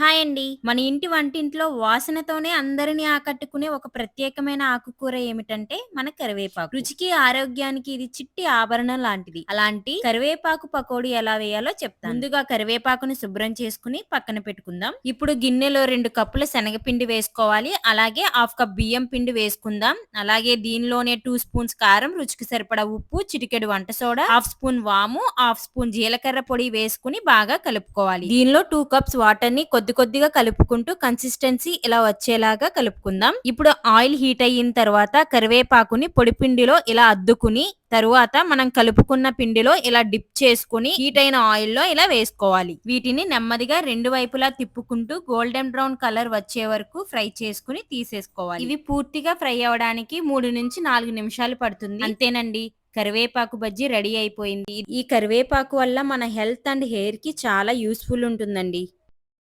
Hi అండి. మన ఇంటి వంటింట్లో వాసనతోనే అందరిని ఆకట్టుకునే ఒక ప్రత్యేకమైన ఆకుకూర ఏమిటంటే మన కరివేపాకు. రుచికి ఆరోగ్యానికి ఇది చిట్టి ఆభరణం లాంటిది. అలాంటి కరివేపాకు పకోడీ ఎలా వేయాలో చెప్తాను. ముందుగా కరివేపాకుని శుభ్రం చేసుకుని పక్కన పెట్టుకుందాం. ఇప్పుడు గిన్నెలో రెండు కప్పుల శనగపిండి వేసుకోవాలి. అలాగే హాఫ్ కప్ బియ్యం పిండి వేసుకుందాం. అలాగే దీనిలోనే టూ స్పూన్స్ కారం రుచికి సరిపడా ఉప్పు చిటికెడు వంట సోడా హాఫ్ స్పూన్ వాము హాఫ్ స్పూన్ జీలకర్ర పొడి వేసుకుని బాగా కలుపుకోవాలి. దీనిలో టూ కప్స్ వాటర్ని కొద్ది కొద్ది కొద్దిగా కలుపుకుంటూ కన్సిస్టెన్సీ ఇలా వచ్చేలాగా కలుపుకుందాం. ఇప్పుడు ఆయిల్ హీట్ అయిన తర్వాత కరివేపాకుని పొడి పిండిలో ఇలా అద్దుకుని తరువాత మనం కలుపుకున్న పిండిలో ఇలా డిప్ చేసుకుని హీట్ అయిన ఆయిల్లో ఇలా వేసుకోవాలి. వీటిని నెమ్మదిగా రెండు వైపులా తిప్పుకుంటూ గోల్డెన్ బ్రౌన్ కలర్ వచ్చే వరకు ఫ్రై చేసుకుని తీసేసుకోవాలి. ఇవి పూర్తిగా ఫ్రై అవ్వడానికి మూడు నుంచి నాలుగు నిమిషాలు పడుతుంది. అంతేనండి కరివేపాకు బజ్జీ రెడీ అయిపోయింది. ఈ కరివేపాకు వల్ల మన హెల్త్ అండ్ హెయిర్కి చాలా యూస్ఫుల్ ఉంటుందండి.